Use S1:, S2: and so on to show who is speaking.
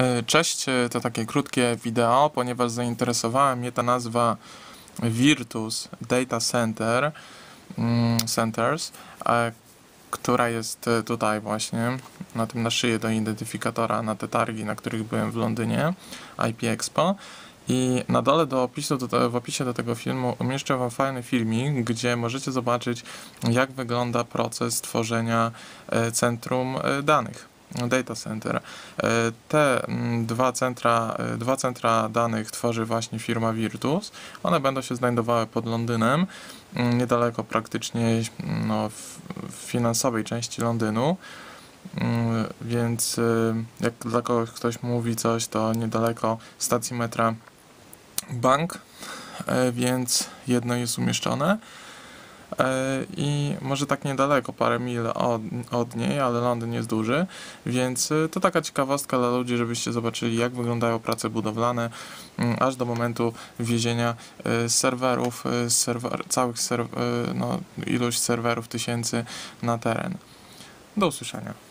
S1: E, Cześć, e, to takie krótkie wideo, ponieważ zainteresowała mnie ta nazwa Virtus Data Center, mm, Centers, która jest e, tutaj właśnie, na tym na szyję do identyfikatora, na te targi, na których byłem w Londynie, IP Expo. I na dole do opisu, do, w opisie do tego filmu umieszczę Wam fajny filmik, gdzie możecie zobaczyć, jak wygląda proces tworzenia centrum danych. Data Center. E, Te mm, dwa centra, e, dwa centra danych tworzy właśnie firma Virtus. One będą się znajdowały pod Londynem, mm, niedaleko praktycznie no, w, finansowej części Londynu. Mm, Więc y, jak dla kogoś ktoś mówi coś, to niedaleko stacji metra Bank, e, więc jedno jest umieszczone. E, I może tak niedaleko, parę mil od, od niej, ale Londyn jest duży, więc y, to taka ciekawostka dla ludzi, żebyście zobaczyli, jak wyglądają prace budowlane, mm, aż do momentu wwiezienia y, serwerów, serwer, całych serw, no, ilość serwerów tysięcy na teren. Do usłyszenia.